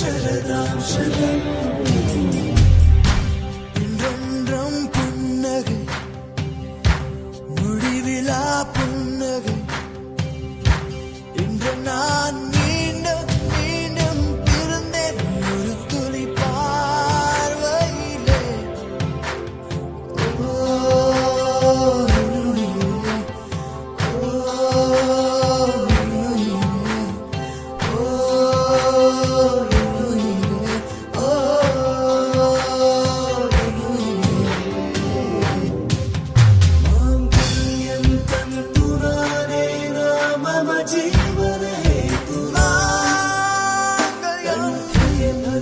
ജീവശരദാംശതം Take